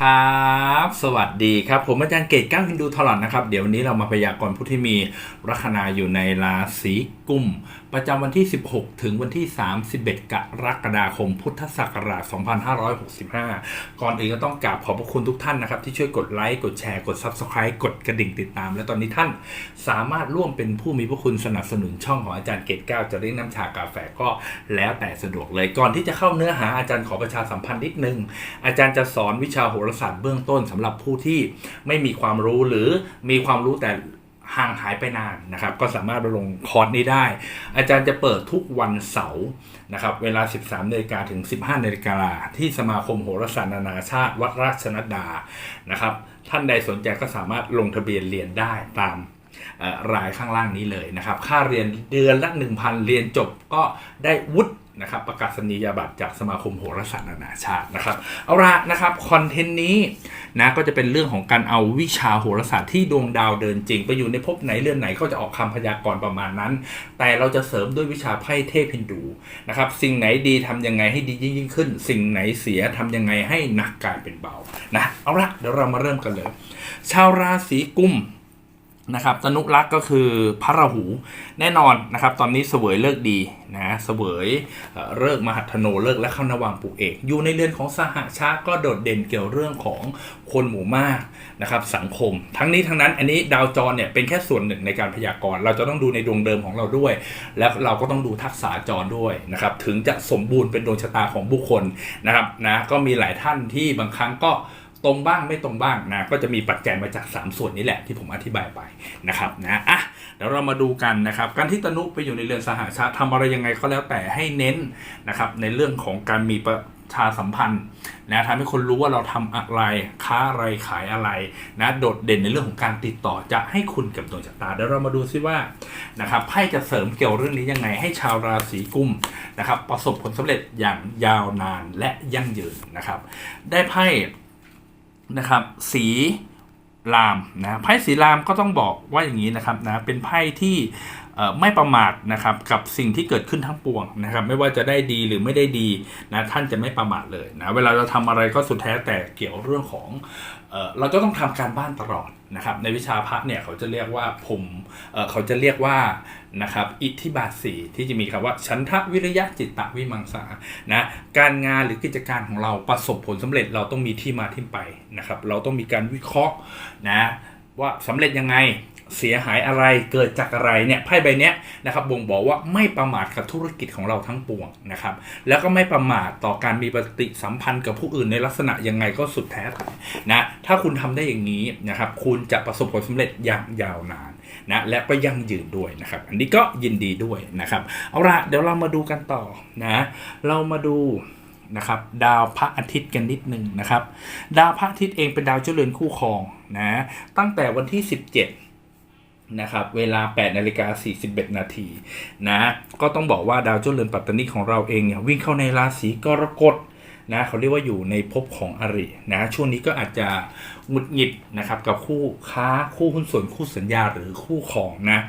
ครับสวัสดีครับ ผมอาจารย์เกตก้าวฮินดูทลอนนะครับ เดี๋ยววันนี้เรามาพยากรณ์ผู้ที่มีลัคนาอยู่ในราศีกุม ประจำวันที่ 16 ถึงวันที่ 31 กรกฎาคม พุทธศักราช 2565 ก่อนอื่นก็ต้องกราบขอบพระคุณทุกท่านนะครับ ที่ช่วยกดไลค์ กดแชร์ กด Subscribe กดกระดิ่งติดตาม และตอนนี้ท่านสามารถร่วมเป็นผู้มีพระคุณสนับสนุนช่องของอาจารย์เกตก้าวจะเรียกน้ำชากาแฟก็แล้วแต่สะดวกเลย ก่อนที่จะเข้าเนื้อหาอาจารย์ขอประชาสัมพันธ์นิดนึง อาจารย์จะสอนวิชาโหราศาสตร์เบื้องต้นสำหรับผู้ที่ไม่มีความรู้หรือมีความรู้แต่ห่างหายไปนานนะครับ ก็สามารถไปลงคอร์สนี้ได้ อาจารย์จะเปิดทุกวันเสาร์นะครับ เวลา 13นาฬิกาถึง 15นาฬิกาที่สมาคมโหราศาสตร์นานาชาติวัดราชนัดดานะครับ ท่านใดสนใจก็สามารถลงทะเบียนเรียนได้ตามรายข้างล่างนี้เลยนะครับ ค่าเรียนเดือนละ 1,000 เรียนจบก็ได้วุฒิ นะครับประกาศนียบัตรจากสมาคมโหราศาสตร์นานาชาตินะครับเอาละนะครับคอนเทนต์นี้นะก็จะเป็นเรื่องของการเอาวิชาโหราศาสตร์ที่ดวงดาวเดินจริง ไปอยู่ในภพไหนเรือนไหนก็จะออกคำพยากรณ์ประมาณนั้น แต่เราจะเสริมด้วยวิชาไพ่เทพฮินดูนะครับสิ่งไหนดีทำยังไงให้ดียิ่งยิ่งขึ้น สิ่งไหนเสียทำยังไงให้หนักกลายเป็นเบานะเอาละเดี๋ยวเรามาเริ่มกันเลย ชาวราศีกุม นะครับตนุรักษ์ก็คือพระราหูแน่นอนนะครับ ตอนนี้เสวยเลิกดีนะเสวยเลิกมหัทโนเลิกและเข้านวังปุเอก อยู่ในเรือนของสหชาก็โดดเด่นเกี่ยวเรื่องของคนหมู่มากนะครับสังคม ทั้งนี้ทั้งนั้นอันนี้ดาวจรเนี่ยเป็นแค่ส่วนหนึ่งในการพยากรณ์เราจะต้องดูในดวงเดิมของเราด้วย แล้วเราก็ต้องดูทักษะจรด้วยนะครับถึงจะสมบูรณ์เป็นดวงชะตาของบุคคลนะครับนะก็มีหลายท่านที่บางครั้งก็ ตรงบ้างไม่ตรงบ้างนะก็จะมีปัจจัยมาจาก 3 ส่วนนี้แหละที่ผมอธิบายไปนะครับนะอะเดี๋ยวเรามาดูกันนะครับ การที่ตนุไปอยู่ในเรือนสหชาติทำอะไรยังไงก็แล้วแต่ให้เน้นนะครับในเรื่องของการมีประชาสัมพันธ์นะทำให้คนรู้ว่าเราทำอะไรค้าอะไรขายอะไรนะโดดเด่นในเรื่องของการติดต่อจะให้คุณกับดวงชะตาเดี๋ยวเรามาดูซิว่านะครับไพ่จะเสริมเกี่ยวเรื่องนี้ยังไง ให้ชาวราศีกุมนะครับประสบผลสำเร็จอย่างยาวนานและยั่งยืนนะครับ ได้ไพ่ นะครับ สีรามนะไพ่สีรามก็ต้องบอกว่าอย่างนี้นะครับนะเป็นไพ่ที่ไม่ประมาทนะครับกับสิ่งที่เกิดขึ้นทั้งปวงนะครับ ไม่ว่าจะได้ดีหรือไม่ได้ดีนะท่านจะไม่ประมาทเลยนะเวลาเราทำอะไรก็สุดแท้แต่เกี่ยวเรื่องของ เราจะต้องทำการบ้านตลอดนะครับในวิชาพระเนี่ยเขาจะเรียกว่าผมเเขาจะเรียกว่านะครับอิทธิบาทสีที่จะมีคำว่าฉันทะวิริยะจิตตะวิมังสานะการงานหรือกิจการของเราประสบผลสำเร็จเราต้องมีที่มาที่ไปนะครับเราต้องมีการวิเคราะห์นะว่าสำเร็จยังไง เสียหายอะไรเกิดจากอะไรเนี่ยไพ่ใบเนี้ยนะครับบ่งบอกว่าไม่ประมาทกับธุรกิจของเราทั้งปวงนะครับ แล้วก็ไม่ประมาทต่อการมีปฏิสัมพันธ์กับผู้อื่นในลักษณะยังไงก็สุดแท้นะถ้าคุณทำได้อย่างนี้นะครับคุณจะประสบผลสำเร็จอย่างยาวนานนะและก็ยั่งยืนด้วยนะครับ อันนี้ก็ยินดีด้วยนะครับเอาละเดี๋ยวเรามาดูกันต่อนะเรามาดูนะครับดาวพระอาทิตย์กันนิดนึงนะครับ ดาวพระอาทิตย์เองเป็นดาวเจริญคู่ครองนะตั้งแต่วันที่ 17 นะครับเวลา 8 นาฬิกา 41 นาทีนะก็ต้องบอกว่าดาวเจ้าเรือนปัตตานีของเราเองเนี่ยวิ่งเข้าในราศีกรกฎนะเขาเรียกว่าอยู่ในภพของอรินะช่วงนี้ก็อาจจะหงุดหงิดนะครับกับคู่ค้าคู่หุ้นส่วนคู่สัญญาหรือคู่ของนะ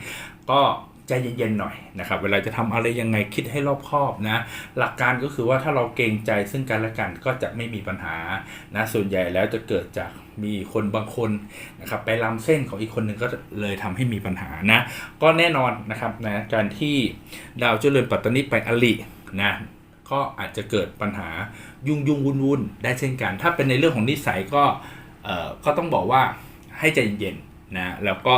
ก็ ใจเย็นๆหน่อยนะครับ เวลาจะทำอะไรยังไงคิดให้รอบคอบนะ หลักการก็คือว่าถ้าเราเกรงใจซึ่งกันและกันก็จะไม่มีปัญหานะส่วนใหญ่แล้วจะเกิดจากมีคนบางคนนะครับไปล้ำเส้นของอีกคนหนึ่งก็เลยทำให้มีปัญหานะ ก็แน่นอนนะครับนะการที่ดาวเจริญปัตตานีไปอลินะก็อาจจะเกิดปัญหายุ่งยุ่งวุ่นวุ่นๆได้เช่นกัน ถ้าเป็นในเรื่องของนิสัยก็เอ่อก็ต้องบอกว่าให้ใจเย็นๆนะแล้วก็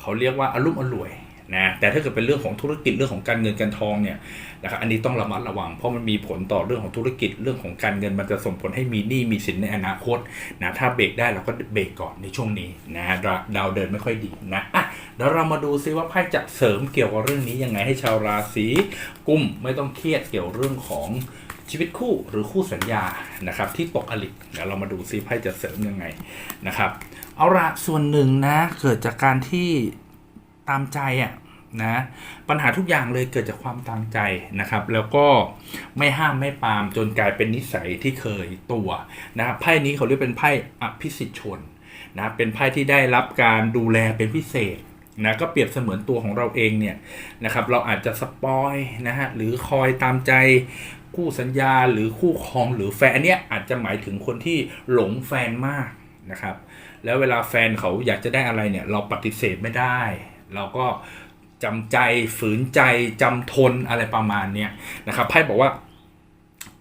เขาเรียกว่าอารมณ์อร่วย นะแต่ถ้าเกิดเป็นเรื่องของธุรกิจเรื่องของการเงินการทองเนี่ยนะครับอันนี้ต้องระมัดระวัง เพราะมันมีผลต่อเรื่องของธุรกิจเรื่องของการเงินมันจะส่งผลให้มีหนี้มีสินในอนาคตนะถ้าเบรกได้เราก็เบรกก่อนในช่วงนี้นะดาวเดินไม่ค่อยดีนะอะเดี๋ยวเรามาดูซิว่าไพ่จะเสริมเกี่ยวกับเรื่องนี้ยังไงให้ชาวราศีกุมไม่ต้องเครียดเกี่ยวเรื่องของชีวิตคู่หรือคู่สัญญานะครับที่ตกอลิกเดี๋ยวเรามาดูซิไพ่จะเสริมยังไงนะครับ เอาละส่วนหนึ่งนะเกิดจากการที่ ตามใจอะนะปัญหาทุกอย่างเลยเกิดจากความตามใจนะครับ แล้วก็ไม่ห้ามไม่ปามจนกลายเป็นนิสัยที่เคยตัวนะครับไพ่นี้เขาเรียกเป็นไพ่อภิสิทธิชนนะเป็นไพ่ที่ได้รับการดูแลเป็นพิเศษนะก็เปรียบเสมือนตัวของเราเองเนี่ยนะครับเราอาจจะสปอยนะฮะหรือคอยตามใจคู่สัญญาหรือคู่ครองหรือแฟนอันเนี้ยอาจจะหมายถึงคนที่หลงแฟนมากนะครับแล้วเวลาแฟนเขาอยากจะได้อะไรเนี่ยเราปฏิเสธไม่ได้ เราก็จำใจฝืนใจจำทนอะไรประมาณเนี้ยนะครับไพ่บอกว่า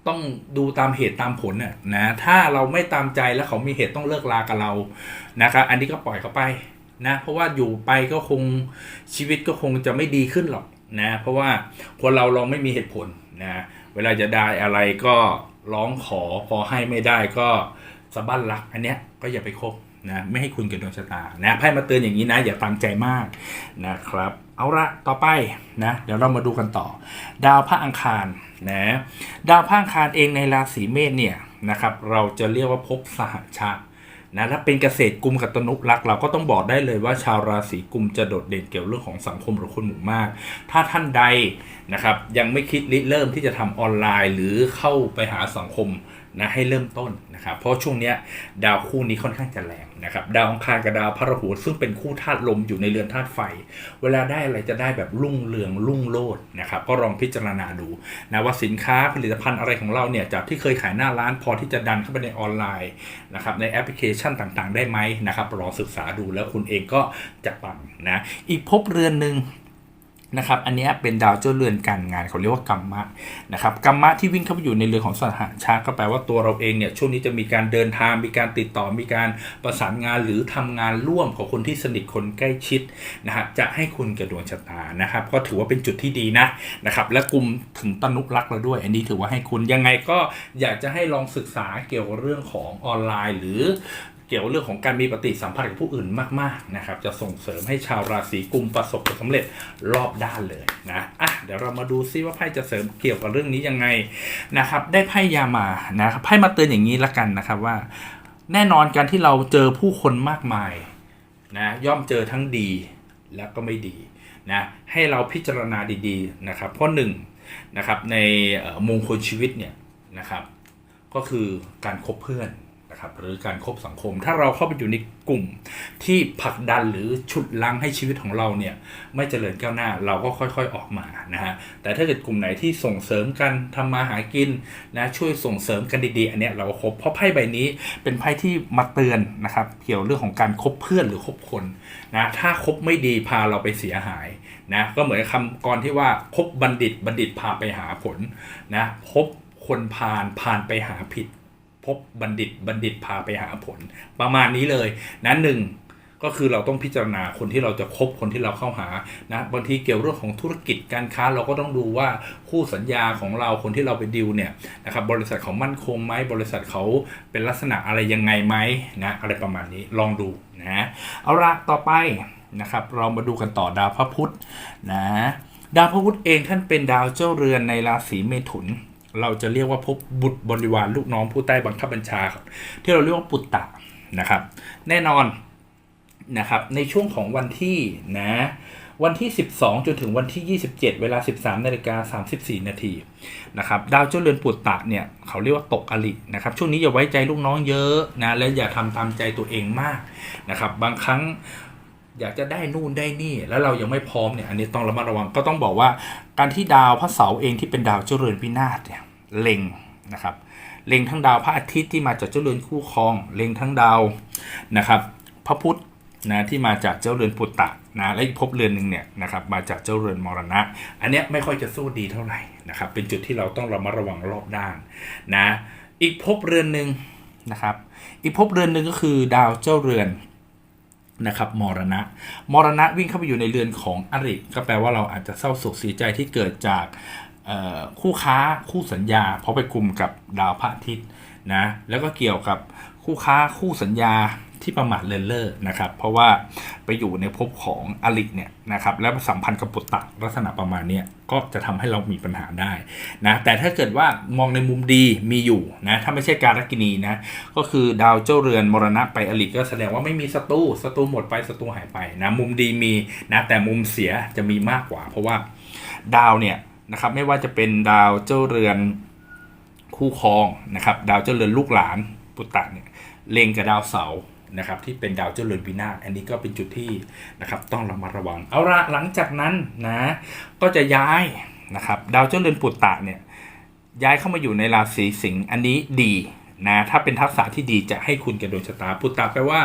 ต้องดูตามเหตุตามผลน่ะนะถ้าเราไม่ตามใจแล้วเขามีเหตุต้องเลิกลากับเรานะครับอันนี้ก็ปล่อยเขาไปนะเพราะว่าอยู่ไปก็คงชีวิตก็คงจะไม่ดีขึ้นหรอกนะเพราะว่าคนเราเราไม่มีเหตุผลนะเวลาจะได้อะไรก็ร้องขอพอให้ไม่ได้ก็สะบั้นรักอันเนี้ยก็อย่าไปคบ นะไม่ให้คุณเกับดวงชะตานะไพ่มาเตือนอย่างนี้นะ อย่าตามใจมากนะครับ เอาละต่อไปนะเดี๋ยวเรามาดูกันต่อ ดาวพระอังคารนะดาวพระอังคารเองในราศีเมษเนี่ยนะครับเราจะเรียกว่าภพสหชาตินะถ้าเป็นเกษตรกลุ่มกับตนุรักษ์เราก็ต้องบอกได้เลยว่าชาวราศีกลุ่มจะโดดเด่นเกี่ยวเรื่องของสังคมหรือคนหมู่มาก ถ้าท่านใดนะครับยังไม่คิดริเริ่มที่จะทำออนไลน์ หรือเข้าไปหาสังคมนะให้เริ่มต้น นะครับเพราะช่วงเนี้ยดาวคู่นี้ค่อนข้างจะแรงนะครับดาวอังคารกับดาวพระราหูซึ่งเป็นคู่ธาตุลมอยู่ในเรือนธาตุไฟ เวลาได้อะไรจะได้แบบรุ่งเรืองรุ่งโรจน์นะครับก็ลองพิจารณาดูนะว่าสินค้าผลิตภัณฑ์อะไรของเราเนี่ยจากที่เคยขายหน้าร้านพอที่จะดันเข้าไปในออนไลน์นะครับในแอปพลิเคชันต่างๆ ได้ไหมนะครับลองศึกษาดูแล้วคุณเองก็จะปังนะอีกภพเรือนหนึ่ง นะครับ อันนี้เป็นดาวเจ้าเรือนการงานเขาเรียกว่ากรรมะนะครับกรรมะที่วิ่งเข้าไปอยู่ในเรือนของสหชาก็แปลว่าตัวเราเองเนี่ยช่วงนี้จะมีการเดินทางมีการติดต่อมีการประสานงานหรือทำงานร่วมของคนที่สนิทคนใกล้ชิดนะฮะจะให้คุณกับดวงชะตานะครับ ก็ถือว่าเป็นจุดที่ดีนะนะครับ และกลุ่มถึงตนุรักษ์เราด้วย อันนี้ถือว่าให้คุณยังไงก็อยากจะให้ลองศึกษาเกี่ยวกับเรื่องของออนไลน์ หรือ เกี่ยวกับเรื่องของการมีปฏิสัมพันธ์กับผู้อื่นมากๆนะครับ จะส่งเสริมให้ชาวราศีกุมประสบความสำเร็จรอบด้านเลยนะอะเดี๋ยวเรามาดูซิว่าไพ่จะเสริมเกี่ยวกับเรื่องนี้ยังไงนะครับ ได้ไพ่ยามานะครับไพ่มาเตือนอย่างนี้ละกันนะครับว่า แน่นอนการที่เราเจอผู้คนมากมายนะย่อมเจอทั้งดีและก็ไม่ดีนะให้เราพิจารณาดีๆนะครับเพราะหนึ่งนะครับในมงคลชีวิตเนี่ยนะครับ ก็คือการคบเพื่อน นะครับหรือการคบสังคม ถ้าเราเข้าไปอยู่ในกลุ่มที่ผลักดันหรือฉุดลังให้ชีวิตของเราเนี่ยไม่เจริญก้าวหน้าเราก็ค่อยๆออกมานะฮะแต่ถ้าเกิดกลุ่มไหนที่ส่งเสริมกันทำมาหากินนะช่วยส่งเสริมกันดีๆอันเนี้ยเราก็คบเพราะไพ่ใบนี้เป็นไพ่ที่มาเตือนนะครับเกี่ยวเรื่องของการคบเพื่อนหรือคบคนนะถ้าคบไม่ดีพาเราไปเสียหายนะก็เหมือนคำกรที่ว่าคบบัณฑิตบัณฑิตพาไปหาผลนะพบคนพาลพาลไปหาผิด พบบัณฑิตบัณฑิตพาไปหาผล ประมาณนี้เลยนะหนึ่งก็คือเราต้องพิจารณาคนที่เราจะคบคนที่เราเข้าหานะบางทีเกี่ยวเรื่องของธุรกิจการค้าเราก็ต้องดูว่าคู่สัญญาของเราคนที่เราไปดิวเนี่ยนะครับบริษัทเขามั่นคงไหมบริษัทเขาเป็นลักษณะอะไรยังไงไหมนะอะไรประมาณนี้ลองดูนะเอาละต่อไปนะครับเรามาดูกันต่อดาวพระพุธนะดาวพระพุธเองท่านเป็นดาวเจ้าเรือนในราศีเมถุน เราจะเรียกว่าพบบุตรบริวารลูกน้องผู้ใต้บังคับบัญชาครับที่เราเรียกว่าปุตตะนะครับ แน่นอนนะครับในช่วงของวันที่นะวันที่ 12 จนถึงวันที่ 27 เวลา 13นาฬิกา34 นาทีนะครับดาวเจ้าเรือนปุตตะเนี่ยเขาเรียกว่าตกอลินะครับช่วงนี้อย่าไว้ใจลูกน้องเยอะนะและอย่าทำตามใจตัวเองมากนะครับบางครั้งอยากจะได้นู่นได้นี่ แล้วเรายังไม่พร้อมเนี่ยอันนี้ต้องระมัดระวังก็ต้องบอกว่าการที่ดาวพระเสาร์เองที่เป็นดาวเจ้าเรือนพินาศเนี่ย เล็งนะครับเล็งทั้งดาวพระอาทิตย์ที่มาจากเจ้าเรือนคู่ครองเล็งทั้งดาวนะครับพระพุธนะที่มาจากเจ้าเรือนปุตตะนะและอีกภพเรือนหนึ่งเนี่ยนะครับมาจากเจ้าเรือนมรณะ อันเนี้ยไม่ค่อยจะสู้ดีเท่าไหร่นะครับเป็นจุดที่เราต้องระมัดระวังรอบด้านนะอีกภพเรือนหนึ่งนะครับอีกภพเรือนหนึ่งก็คือดาวเจ้าเรือนนะครับมรณะ มรณะวิ่งเข้าไปอยู่ในเรือนของอริก็แปลว่าเราอาจจะเศร้าโศกเสียใจที่เกิดจาก คู่ค้าคู่สัญญา เพราะไปกลุ่มกับดาวพระอาทิตย์นะแล้วก็เกี่ยวกับคู่ค้าคู่สัญญาที่ประมาทเลินเล่อนะครับ เพราะว่าไปอยู่ในภพของอริเนี่ยนะครับ แล้วสัมพันธ์กับปุตตะลักษณะประมาณเนี้ยก็จะทำให้เรามีปัญหาได้นะ แต่ถ้าเกิดว่ามองในมุมดีมีอยู่นะ ถ้าไม่ใช่การรักินีนะ ก็คือดาวเจ้าเรือนมรณะไปอริก็แสดงว่าไม่มีศัตรูศัตรูหมดไปศัตรูหายไปนะ มุมดีมีนะ แต่มุมเสียจะมีมากกว่า เพราะว่าดาวเนี่ย นะครับไม่ว่าจะเป็นดาวเจ้าเรือนคู่ครองนะครับดาวเจ้าเรือนลูกหลานปุตตะเนี่ยเล็งกับดาวเสานะครับที่เป็นดาวเจ้าเรือนวินาศอันนี้ก็เป็นจุดที่นะครับต้องระมัดระวัง เอาละหลังจากนั้นนะก็จะย้ายนะครับดาวเจ้าเรือนปุตตะเนี่ยย้ายเข้ามาอยู่ในราศีสิงห์อันนี้ดี นะถ้าเป็นทักษะที่ดีจะให้คุณแก่ดวงชะตาพุตตาแปลว่า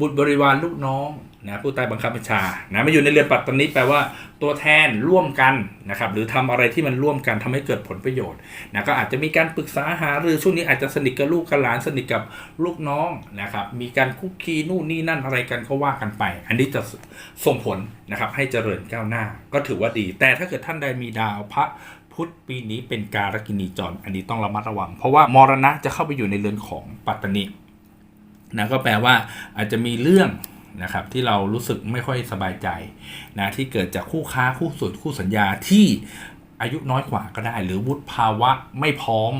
บุตรบริวารลูกน้องนะผู้ใต้บังคับบัญชานะมาอยู่ในเรือนปัตตานีแปลว่าตัวแทนร่วมกันนะครับหรือทำอะไรที่มันร่วมกันทำให้เกิดผลประโยชน์นะก็อาจจะมีการปรึกษาหารือช่วงนี้อาจจะสนิทกับลูกกับหลานสนิทกับลูกน้องนะครับมีการคุกคีนู่นนี่นั่นอะไรกันก็ว่ากันไป อันนี้จะส่งผลนะครับให้เจริญก้าวหน้าก็ถือว่าดี แต่ถ้าเกิดท่านใดมีดาวพระ พุธปีนี้เป็นการกินีจร อันนี้ต้องระมัดระวัง เพราะว่ามรณะจะเข้าไปอยู่ในเรือนของปัตตานีนะก็แปลว่าอาจจะมีเรื่องนะครับที่เรารู้สึกไม่ค่อยสบายใจนะที่เกิดจากคู่ค้าคู่ส่วนคู่สัญญาที่อายุน้อยกว่าก็ได้ หรือวุฒิภาวะไม่พร้อม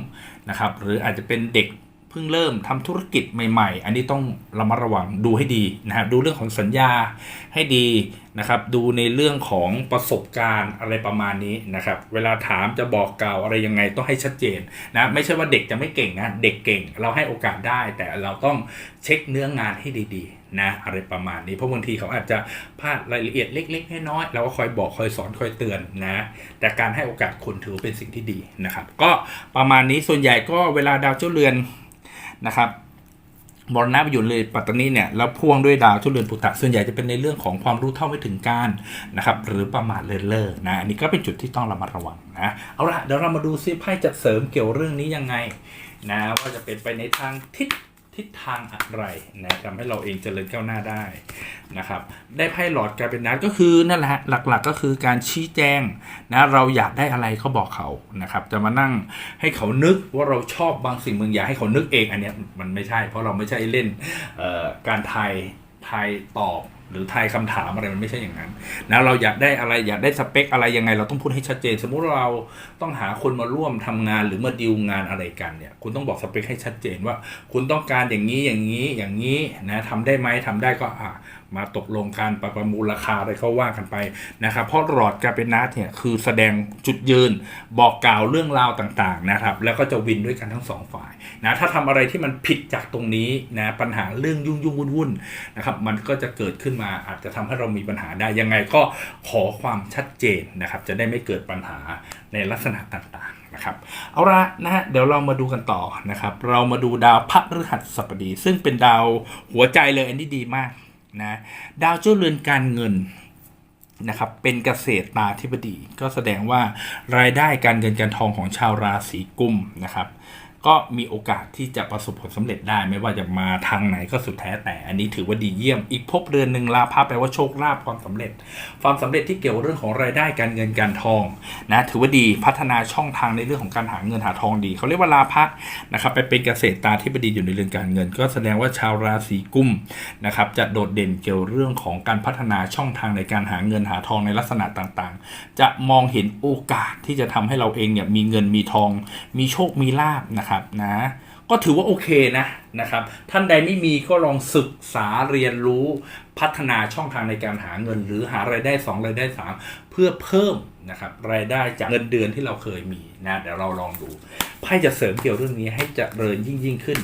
นะครับหรืออาจจะเป็นเด็ก พิ่งเริ่มทำธุรกิจใหม่ๆ อันนี้ต้องระมัดระวังดูให้ดีนะครับดูเรื่องของสัญญาให้ดีนะครับ ดูในเรื่องของประสบการณ์อะไรประมาณนี้นะครับ เวลาถามจะบอกกล่าวอะไรยังไงต้องให้ชัดเจนนะไม่ใช่ว่าเด็กจะไม่เก่งนะเด็กเก่งเราให้โอกาสได้ แต่เราต้องเช็คเนื้องานให้ดีๆนะอะไรประมาณนี้เพราะบางทีเขาอาจจะพลาดรายละเอียดเล็กๆน้อยๆเราก็คอยบอกคอยสอนคอยเตือนนะแต่การให้โอกาสคนถือเป็นสิ่งที่ดีนะครับ ก็ประมาณนี้ส่วนใหญ่ก็เวลาดาวเจ้าเรือน นะครับมรณะไปอยู่เลยปัตตานีเนี่ยแล้วพ่วงด้วยดาวทุเรือนปุตตะส่วนใหญ่จะเป็นในเรื่องของความรู้เท่าไม่ถึงการนะครับหรือประมาทเลินเล่อนะอันนี้ก็เป็นจุดที่ต้องระมัดระวังนะเอาละเดี๋ยวเรามาดูซิไพ่จะเสริมเกี่ยวเรื่องนี้ยังไงนะว่าจะเป็นไปในทางทิศ ทิศทางอะไรนะทำให้เราเองเจริญก้าวหน้าได้นะครับ ได้ไพ่หลอดกลายเป็นนัดก็คือนั่นแหละหลักๆก็คือการชี้แจงนะเราอยากได้อะไรก็บอกเขานะครับ จะมานั่งให้เขานึกว่าเราชอบบางสิ่งบางอย่างให้เขานึกเองอันเนี้ยมันไม่ใช่ เพราะเราไม่ใช่เล่นเอ่อการทายทายตอบ หรือทายคำถามอะไรมันไม่ใช่อย่างนั้นนะเราอยากได้อะไรอยากได้สเปคอะไรยังไงเราต้องพูดให้ชัดเจน สมมุติเราต้องหาคนมาร่วมทำงานหรือมาดีลงานอะไรกันเนี่ยคุณต้องบอกสเปคให้ชัดเจนว่า คุณต้องการอย่างนี้อย่างนี้อย่างนี้นะทำได้ไหมทำได้ก็อะ มาตกลงการประประมูลราคาอะไรเขาว่ากันไปนะครับเพราะหลอดกาเป็นนัดเนี่ยคือแสดงจุดยืนบอกกล่าวเรื่องราวต่างๆนะครับแล้วก็จะวินด้วยกันทั้งสองฝ่ายนะถ้าทำอะไรที่มันผิดจากตรงนี้นะปัญหาเรื่องยุ่งยุ่งวุ่นวุ่นๆนะครับมันก็จะเกิดขึ้นมาอาจจะทำให้เรามีปัญหาได้ยังไงก็ขอความชัดเจนนะครับจะได้ไม่เกิดปัญหาในลักษณะต่างๆนะครับเอาละนะฮะเดี๋ยวเรามาดูกันต่อนะครับเรามาดูดาวพระฤหัสบดี ซึ่งเป็นดาวหัวใจเลยอันนี้ดีมาก นะดาวเจ้าเรือนการเงินนะครับเป็นเกษตรตาธิบดี ก็แสดงว่ารายได้การเงินการทองของชาวราศีกุมนะครับ ก็มีโอกาสที่จะประสบผลสำเร็จได้ ไม่ว่าจะมาทางไหนก็สุดแท้แต่อันนี้ถือว่าดีเยี่ยม อีกภพเรือนหนึ่งลาภะแปลว่าโชคลาภความสำเร็จ ความสำเร็จที่เกี่ยวเรื่องของรายได้การเงินการทองนะถือว่าดีพัฒนาช่องทางในเรื่องของการหาเงินหาทองดี เขาเรียกว่าลาภะนะครับไปเป็นเกษตรตาธิบดีอยู่ในเรื่องการเงิน ก็แสดงว่าชาวราศีกุมนะครับจะโดดเด่นเกี่ยวเรื่องของการพัฒนาช่องทางในการหาเงินหาทองในลักษณะต่างๆ จะมองเห็นโอกาสที่จะทำให้เราเองเนี่ยมีเงินมีทอง มีโชคมีลาบนะครับนะครับนะก็ถือว่าโอเคนะนะครับ ท่านใดไม่มีก็ลองศึกษาเรียนรู้พัฒนาช่องทางในการหาเงิน หรือหารายได้ 2 รายได้ 3 เพื่อเพิ่มนะครับรายได้จากเงินเดือนที่เราเคยมีนะเดี๋ยวเราลองดูไพ่จะเสริมเกี่ยวเรื่องนี้ให้เจริญยิ่งยิ่งขึ้น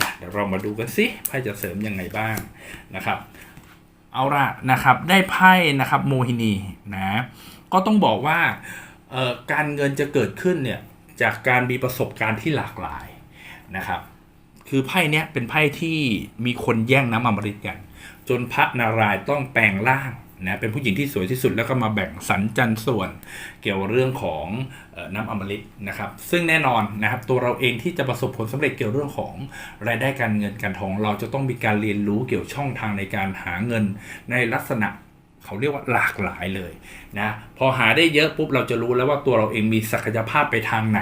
นะเดี๋ยวเรามาดูกันสิไพ่จะเสริมยังไงบ้างนะครับ เอาละนะครับได้ไพ่นะครับโมหินีนะก็ต้องบอกว่าการเงินจะเกิดขึ้นเนี่ย จากการมีประสบการณ์ที่หลากหลายนะครับ คือไพ่เนี้ยเป็นไพ่ที่มีคนแย่งน้ำอมฤตกัน จนพระนารายณ์ต้องแปลงร่างนะเป็นผู้หญิงที่สวยที่สุดแล้วก็มาแบ่งสรรจันส่วน เกี่ยวเรื่องของน้ำอมฤตนะครับ ซึ่งแน่นอนนะครับตัวเราเองที่จะประสบผลสำเร็จเกี่ยวเรื่องของรายได้การเงินการทอง เราจะต้องมีการเรียนรู้เกี่ยวช่องทางในการหาเงินในลักษณะ เขาเรียกว่าหลากหลายเลยนะพอหาได้เยอะปุ๊บเราจะรู้แล้วว่าตัวเราเองมีศักยภาพไปทางไหน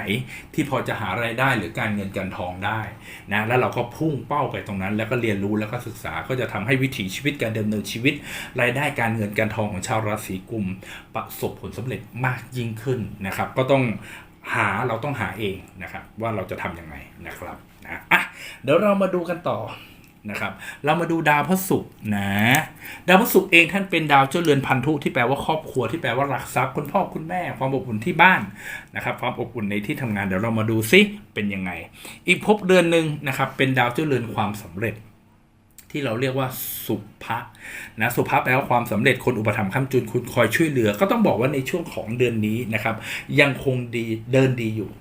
ที่พอจะหารายได้หรือการเงินการทองได้นะแล้วเราก็พุ่งเป้าไปตรงนั้น แล้วก็เรียนรู้แล้วก็ศึกษาก็จะทำให้วิถีชีวิตการดำเนินชีวิต รายได้การเงินการทองของชาวราศีกุม ประสบผลสำเร็จมากยิ่งขึ้นนะครับ ก็ต้องหาเราต้องหาเองนะครับว่าเราจะทำยังไงนะครับนะอะเดี๋ยวเรามาดูกันต่อ นะครับ เรามาดูดาวพระศุกร์นะ ดาวพระศุกร์เองท่านเป็นดาวเจ้าเรือนพันธุที่แปลว่าครอบครัวที่แปลว่าหลักทรัพย์คุณพ่อคุณแม่ความอบอุ่นที่บ้านนะครับ ความอบอุ่นในที่ทำงานเดี๋ยวเรามาดูซิเป็นยังไง อีกภพเดือนหนึ่งนะครับเป็นดาวเจ้าเรือนความสำเร็จ ที่เราเรียกว่าสุภะนะสุภะแปลว่าความสำเร็จคนอุปถัมภ์ค้ำจุนคุณคอยช่วยเหลือ ก็ต้องบอกว่าในช่วงของเดือนนี้นะครับยังคงดีเดินดีอยู่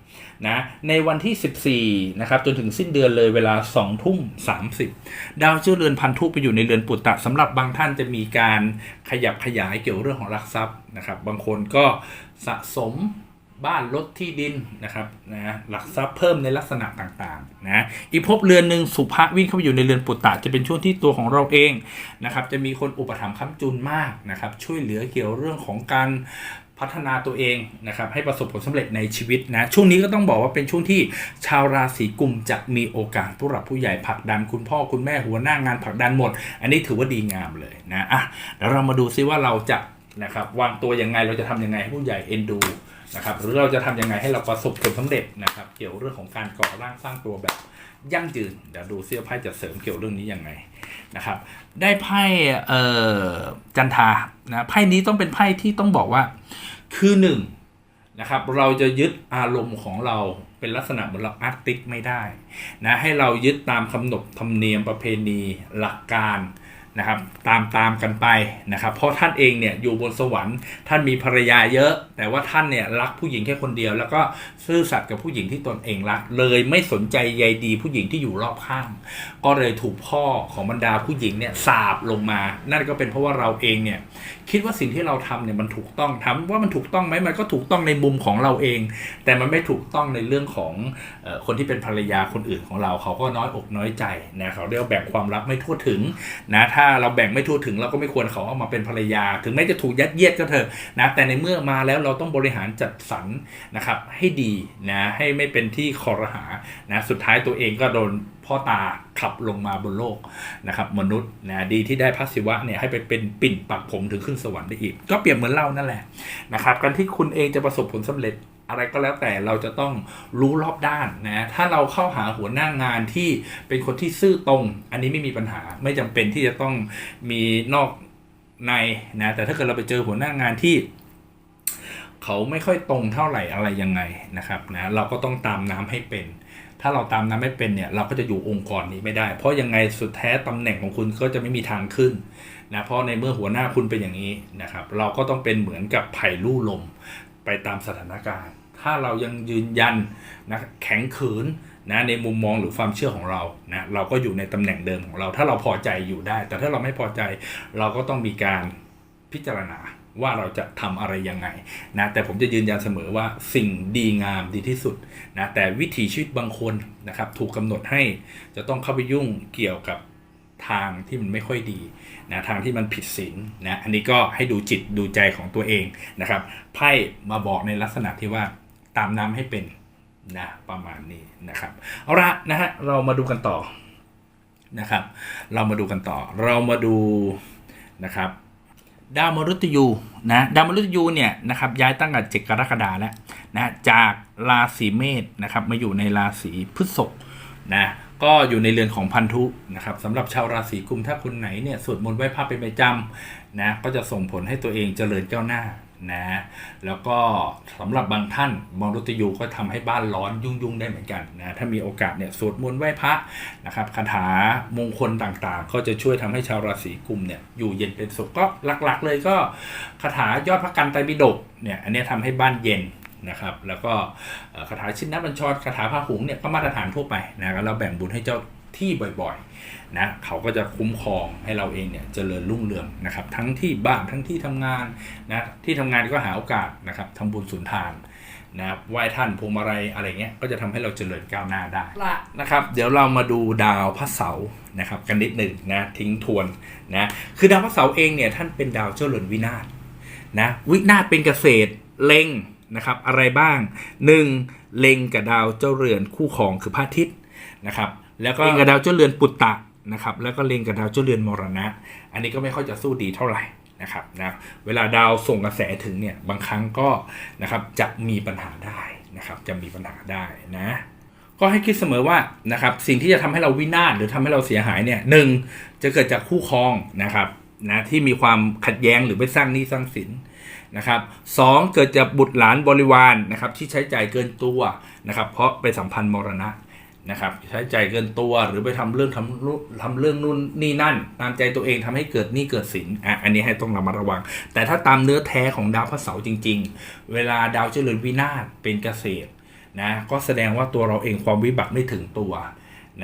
นะในวันที่ 14นะครับจนถึงสิ้นเดือนเลยเวลา2ทุ่ม30 ดาวเจ้าเรือนพันธุไปอยู่ในเรือนปุตตะสำหรับบางท่านจะมีการขยับขยายเกี่ยวเรื่องของรักทรัพย์นะครับบางคนก็สะสม บ้านรถที่ดินนะครับนะหลักทรัพย์เพิ่มในลักษณะต่างๆนะอีกภพเรือนหนึ่งสุภะวิ่งเข้าไปอยู่ในเรือนปุตตะจะเป็นช่วงที่ตัวของเราเองนะครับจะมีคนอุปถัมภ์ค้ำจุนมากนะครับช่วยเหลือเกี่ยวเรื่องของการพัฒนาตัวเองนะครับให้ประสบผลสำเร็จในชีวิตนะช่วงนี้ก็ต้องบอกว่าเป็นช่วงที่ชาวราศีกุมจะมีโอกาสผู้หลักผู้ใหญ่ผลักดันคุณพ่อคุณแม่หัวหน้างานผลักดันหมด อันนี้ถือว่าดีงามเลยนะอะเดี๋ยวเรามาดูซิว่าเราจะนะครับวางตัวยังไงเราจะทำยังไงให้ผู้ใหญ่เอ็นดู นะครับหรือเราจะทำยังไงให้เราประสบผลสำเร็จนะครับ เกี่ยวเรื่องของการก่อร่างสร้างตัวแบบยั่งยืนเดี๋ยวดูเสื้อไพ่จะเสริมเกี่ยวเรื่องนี้ยังไงนะครับ ได้ไพ่เอ่อจันทานะไพ่นี้ต้องเป็นไพ่ที่ต้องบอกว่า คือหนึ่งนะครับ เราจะยึดอารมณ์ของเราเป็นลักษณะเหมือนเราอาร์ติสไม่ได้นะให้เรายึดตามคำนบธรรมเนียมประเพณีหลักการ นะครับตามตามกันไปนะครับ เพราะท่านเองเนี่ยอยู่บนสวรรค์ท่านมีภรรยาเยอะ แต่ว่าท่านเนี่ยรักผู้หญิงแค่คนเดียว แล้วก็ซื่อสัตย์กับผู้หญิงที่ตนเองรัก เลยไม่สนใจใยดีผู้หญิงที่อยู่รอบข้าง ก็เลยถูกพ่อของบรรดาผู้หญิงเนี่ยสาบลงมา นั่นก็เป็นเพราะว่าเราเองเนี่ยคิดว่าสิ่งที่เราทำเนี่ยมันถูกต้องถามว่ามันถูกต้องไหมมันก็ถูกต้องในมุมของเราเอง แต่มันไม่ถูกต้องในเรื่องของคนที่เป็นภรรยาคนอื่นของเรา เขาก็น้อยอกน้อยใจนะเขาเรียกแบ่งความรักไม่ทั่วถึงนะถ้าาเราแบ่งไม่ทั่วถึงเราก็ไม่ควรเขาเอามาเป็นภรรยา ถึงแม้จะถูกยัดเยียดก็เถอะนะแต่ในเมื่อมาแล้วเราต้องบริหารจัดสรรนะครับให้ดีนะให้ไม่เป็นที่คอรหานะสุดท้ายตัวเองก็โดนพ่อตาขับลงมาบนโลกนะครับมนุษย์นะดีที่ได้พระศิวะเนี่ยให้ไปเป็นปิ่นปักผมถึงขึ้นสวรรค์ได้อีก ก็เปรียบเหมือนเรานั่นแหละนะครับการที่คุณเองจะประสบผลสำเร็จ อะไรก็แล้วแต่เราจะต้องรู้รอบด้านนะถ้าเราเข้าหาหัวหน้างานที่เป็นคนที่ซื่อตรง อันนี้ไม่มีปัญหาไม่จำเป็นที่จะต้องมีนอกในนะแต่ถ้าเกิดเราไปเจอหัวหน้างานที่เขาไม่ค่อยตรงเท่าไหร่อะไรยังไงนะครับนะเราก็ต้องตามน้ำให้เป็น ถ้าเราตามน้ำไม่เป็นเนี่ยเราก็จะอยู่องค์กรนี้ไม่ได้ เพราะยังไงสุดแท้ตำแหน่งของคุณก็จะไม่มีทางขึ้นนะเพราะในเมื่อหัวหน้าคุณเป็นอย่างนี้นะครับ เราก็ต้องเป็นเหมือนกับไผ่ลู่ลม ไปตามสถานการณ์ ถ้าเรายังยืนยันนะแข็งขืนนะในมุมมองหรือความเชื่อของเรานะเราก็อยู่ในตำแหน่งเดิมของเรา ถ้าเราพอใจอยู่ได้ แต่ถ้าเราไม่พอใจเราก็ต้องมีการพิจารณาว่าเราจะทำอะไรยังไงนะแต่ผมจะยืนยันเสมอว่าสิ่งดีงามดีที่สุดนะแต่วิถีชีวิตบางคนนะครับถูกกำหนดให้จะต้องเข้าไปยุ่งเกี่ยวกับ ทางที่มันไม่ค่อยดีนะทางที่มันผิดศีลนะอันนี้ก็ให้ดูจิตดูใจของตัวเองนะครับไพ่มาบอกในลักษณะที่ว่าตามน้ำให้เป็นนะประมาณนี้นะครับเอาละนะฮะเรามาดูกันต่อนะครับ เรามาดูกันต่อ เรามาดูนะครับดาวมฤตยูนะดาวมฤตยูเนี่ยนะครับย้ายตั้งแต่เจ็ดกรกฎาแล้วนะจากราศีเมษนะครับมาอยู่ในราศีพฤษภนะ ก็อยู่ในเรือนของพันธุนะครับสำหรับชาวราศีกุมถ้าคนไหนเนี่ยสวดมนต์ไหว้พระเป็นประจำนะก็จะส่งผลให้ตัวเองเจริญก้าวหน้านะแล้วก็สำหรับบางท่านมฤตยูก็ทำให้บ้านร้อนยุ่งๆได้เหมือนกันนะถ้ามีโอกาสเนี่ยสวดมนต์ไหว้พระนะครับคาถามงคลต่างๆ ก็จะช่วยทำให้ชาวราศีกุมเนี่ยอยู่เย็นเป็นสุขก็หลักๆ เลยก็คาถายอดพระกันไตรปิฎกเนี่ยอันนี้ยทำให้บ้านเย็น นะครับแล้วก็เอ่อคาถาชินนบัญชรคาถาพาหุงเนี่ยก็มาตรฐานทั่วไปนะแล้วเราแบ่งบุญให้เจ้าที่บ่อยๆนะเขาก็จะคุ้มครองให้เราเองเนี่ยเจริญรุ่งเรืองนะครับทั้งที่บ้านทั้งที่ทำงานนะที่ทำงานก็หาโอกาสนะครับทำบุญสุนทานนะครับไหว้ท่านพวงมาลัยอะไรเงี้ยก็จะทำให้เราเจริญก้าวหน้าได้ละนะครับ เดี๋ยวเรามาดูดาวพระเสาร์นะครับกันนิดหนึ่งนะทิ้งทวนนะคือดาวพระเสาร์เองเนี่ยท่านเป็นดาวเจ้าเรือนวินาศนะวินาศเป็นเกษตรเล็ง นะครับอะไรบ้างหนึ่งเล็งกับดาวเจ้าเรือนคู่ครองคือพระอาทิตย์นะครับแล้วก็เล็งกับดาวเจ้าเรือนปุตตะนะครับแล้วก็เล็งกับดาวเจ้าเรือนมรณะ อันนี้ก็ไม่ค่อยจะสู้ดีเท่าไหร่นะครับนะเวลาดาวส่งกระแสถึงเนี่ยบางครั้งก็นะครับจะมีปัญหาได้นะครับจะมีปัญหาได้นะก็ให้คิดเสมอว่านะครับสิ่งที่จะทำให้เราวินาศหรือทำให้เราเสียหายเนี่ยหนึ่งจะเกิดจากคู่ครองนะครับนะที่มีความขัดแย้งหรือไปสร้างหนี้สร้างสิน นะครับสองเกิดจากบุตรหลานบริวารนะครับที่ใช้จ่ายเกินตัวนะครับเพราะไปสัมพันธ์มรณะนะครับใช้ใจายเกินตัวหรือไปทำเรื่องทำทำเรื่องนู่นนี่นั่น ตามใจตัวเองทำให้เกิดหนี้เกิดสินอะอันนี้ให้ต้องระมัดระวัง แต่ถ้าตามเนื้อแท้ของดาวพระเสาร์จริง ๆ เวลาดาวเจริญวินาศเป็นเกษตรนะก็แสดงว่าตัวเราเองความวิบัติไม่ถึงตัว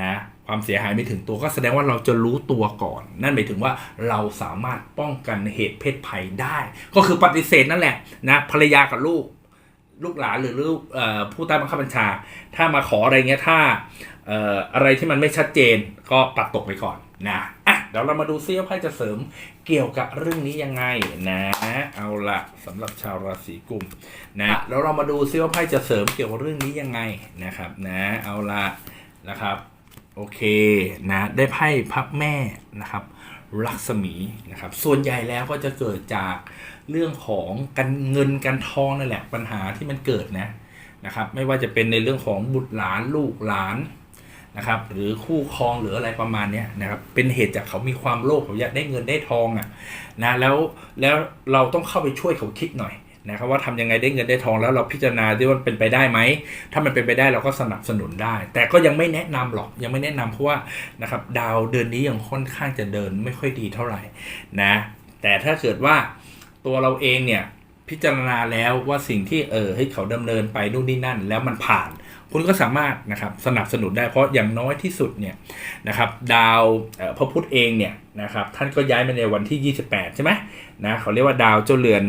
นะ ความเสียหายไม่ถึงตัวก็แสดงว่าเราจะรู้ตัวก่อน นั่นหมายถึงว่าเราสามารถป้องกันเหตุเพศภัยได้ ก็คือปฏิเสธนั่นแหละนะภรรยากับลูก ลูกหลานหรือลูกเอ่อผู้ใต้บังคับบัญชา ถ้ามาขออะไรเงี้ยถ้าเอ่ออะไรที่มันไม่ชัดเจนก็ปัดตกไปก่อนนะอะเดี๋ยวเรามาดูซิว่าไพ่จะเสริมเกี่ยวกับเรื่องนี้ยังไงนะ เอาละสำหรับชาวราศีกุมนะแล้วเรามาดูซิว่าไพ่จะเสริมเกี่ยวกับเรื่องนี้ยังไงนะครับนะเอาละนะครับ โอเคนะได้ไพ่พับแม่นะครับลักษมีนะครับส่วนใหญ่แล้วก็จะเกิดจากเรื่องของการเงินการทองนั่นแหละปัญหาที่มันเกิดนะนะครับไม่ว่าจะเป็นในเรื่องของบุตรหลานลูกหลานนะครับหรือคู่ครองหรืออะไรประมาณนี้นะครับเป็นเหตุจากเขามีความโลภเขาอยากได้เงินได้ทองอะนะแล้วแล้วเราต้องเข้าไปช่วยเขาคิดหน่อย นะครับว่าทำยังไงได้เงินได้ทองแล้วเราพิจารณาด้วยว่ามันเป็นไปได้ไหม ถ้ามันเป็นไปได้เราก็สนับสนุนได้ แต่ก็ยังไม่แนะนำหรอกยังไม่แนะนำเพราะว่านะครับดาวเดือนนี้ยังค่อนข้างจะเดินไม่ค่อยดีเท่าไหร่นะแต่ถ้าเกิดว่าตัวเราเองเนี่ยพิจารณาแล้วว่าสิ่งที่เออให้เขาดำเนินไปนู่นนี่นั่น แล้วมันผ่าน คุณก็สามารถนะครับสนับสนุนได้เพราะอย่างน้อยที่สุดเนี่ยนะครับดาวพระพุธเองเนี่ยนะครับท่านก็ย้ายมาในวันที่ 28 ใช่ไหมนะเขาเรียกว่าดาวเจ้าเรือน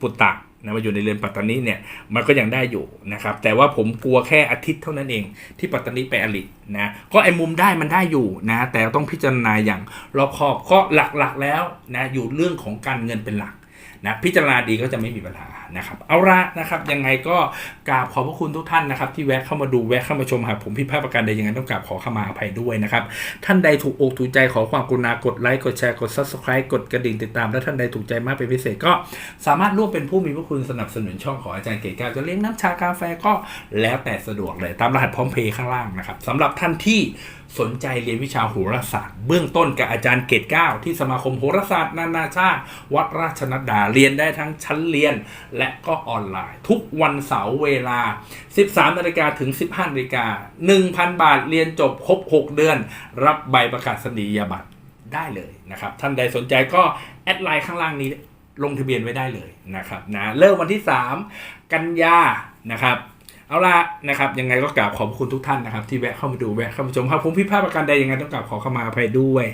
ปุตตะนะมาอยู่ในเรือนปัตตานีเนี่ยมันก็ยังได้อยู่นะครับ แต่ว่าผมกลัวแค่อาทิตย์เท่านั้นเอง ที่ปัตตานีไปอลินะก็ไอ้มุมได้มันได้อยู่นะแต่ต้องพิจารณาอย่างรอบคอบก็หลักๆแล้วนะอยู่เรื่องของการเงินเป็นหลัก นะพิจารณาดีก็จะไม่มีปัญหานะครับเอาละนะครับยังไงก็กราบขอบพระคุณทุกท่านนะครับที่แวะเข้ามาดูแวะเข้ามาชมหากผมผิดพลาดประการใดยังไงต้องกราบขอขมาอภัยด้วยนะครับท่านใดถูกอกถูกใจขอความกรุณากดไลค์กดแชร์กด subscribe กดกระดิ่งติดตามและท่านใดถูกใจมากเป็นพิเศษก็สามารถร่วมเป็นผู้มีพระคุณสนับสนุนช่องของอาจารย์เก๋ก้าวจะเลี้ยงน้ำชากาแฟก็แล้วแต่สะดวกเลยตามรหัสพร้อมเพย์ข้างล่างนะครับสำหรับท่านที่ สนใจเรียนวิชาโหราศาสตร์ เบื้องต้นกับอาจารย์เกตเก้าที่สมาคมโหราศาสตร์นานาชาติ วัดราชนัดดาเรียนได้ทั้งชั้นเรียนและก็ออนไลน์ ทุกวันเสาร์เวลา 13นาฬิกาถึง 15นาฬิกา1,000 บาทเรียนจบครบ 6 เดือน รับใบประกาศนียบัตรได้เลยนะครับ ท่านใดสนใจก็แอดไลน์ข้างล่างนี้ลงทะเบียนไว้ได้เลยนะครับนะเริ่มวันที่ 3 กันยานะครับ เอาละนะครับยังไงก็กราบขอบคุณทุกท่านนะครับ ที่แวะเข้ามาดูแวะเข้ามาชมครับผมพิพาทประการใดยังไงต้องกราบขอเข้ามาอภัยด้วย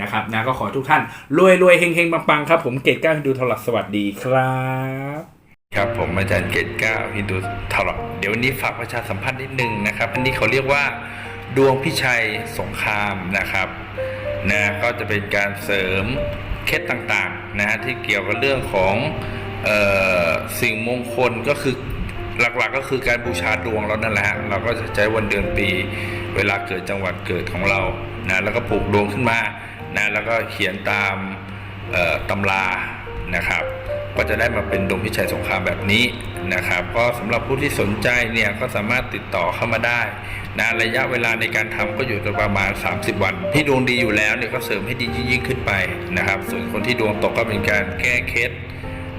นะครับนะก็ขอทุกท่านรวยรวยเฮงเฮงปังปังครับผมเกตก้าฮินดูทลักสวัสดีครับ ครับผมอาจารย์เกตก้าฮินดูทลักเดี๋ยววันนี้ฝากประชาสัมพันธ์นิดนึงนะครับ อันนี้เขาเรียกว่าดวงพิชัยสงครามนะครับนะก็จะเป็นการเสริมเคล็ดต่างๆนะฮะที่เกี่ยวกับเรื่องของเออสิ่งมงคลก็คือ หลักๆก็คือการบูชาดวงเรานั่นแหละฮะเราก็จะใช้วันเดือนปี เวลาเกิดจังหวัดเกิดของเรานะแล้วก็ปลูกดวงขึ้นมานะแล้วก็เขียนตามตำรานะครับ ก็จะได้มาเป็นดวงพิชัยสงครามแบบนี้นะครับ ก็สำหรับผู้ที่สนใจเนี่ยก็สามารถติดต่อเข้ามาได้นะระยะเวลาในการทำก็อยู่ประมาณ 30 วัน ที่ดวงดีอยู่แล้วเนี่ยก็เสริมให้ดียิ่งขึ้นไปนะครับ ส่วนคนที่ดวงตกก็เป็นการแก้เคล็ด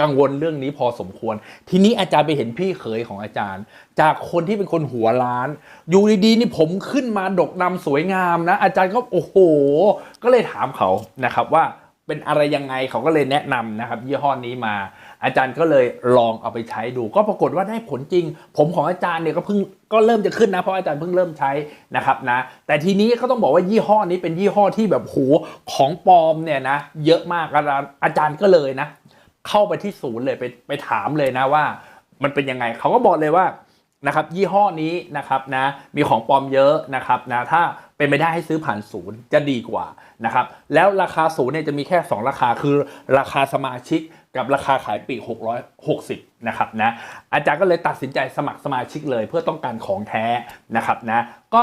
กังวลเรื่องนี้พอสมควร ทีนี้อาจารย์ไปเห็นพี่เขยของอาจารย์ จากคนที่เป็นคนหัวล้าน อยู่ดีๆนี่ผมขึ้นมาดกดำสวยงามนะ อาจารย์ก็โอ้โห ก็เลยถามเขานะครับว่าเป็นอะไรยังไงเขาก็เลยแนะนำนะครับ ยี่ห้อนี้มา อาจารย์ก็เลยลองเอาไปใช้ดู ก็ปรากฏว่าได้ผลจริง ผมของอาจารย์เนี่ยก็เพิ่งก็เริ่มจะขึ้นนะเพราะอาจารย์เพิ่งเริ่มใช้นะครับนะ แต่ทีนี้ก็ต้องบอกว่ายี่ห้อนี้เป็นยี่ห้อที่แบบโหของปลอมเนี่ยนะเยอะมากอาจารย์ก็เลยนะ เข้าไปที่ศูนย์เลยไปไปถามเลยนะว่า มันเป็นยังไงเขาก็บอกเลยว่านะครับยี่ห้อนี้นะครับนะมีของปลอมเยอะนะครับนะถ้าเป็นไม่ได้ให้ซื้อผ่านศูนย์จะดีกว่านะครับแล้วราคาศูนย์เนี่ยจะมีแค่ 2 ราคาคือราคาสมาชิกกับราคาขายปีก660นะครับนะอาจารย์ก็เลยตัดสินใจสมัครสมาชิกเลยเพื่อต้องการของแท้นะครับนะก็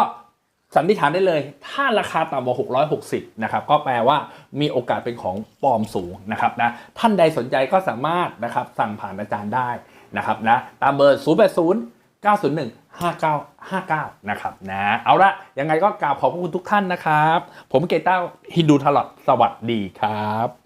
สันนิษฐานได้เลย ถ้าราคาต่ำกว่า 660 นะครับ ก็แปลว่ามีโอกาสเป็นของปลอมสูงนะครับนะ ท่านใดสนใจก็สามารถนะครับสั่งผ่านอาจารย์ได้นะครับนะ ตามเบอร์ 080 901 5959 นะครับนะ เอาละยังไงก็กราบขอบพระคุณทุกท่านนะครับ ผมเกต้าฮินดูทลอดสวัสดีครับ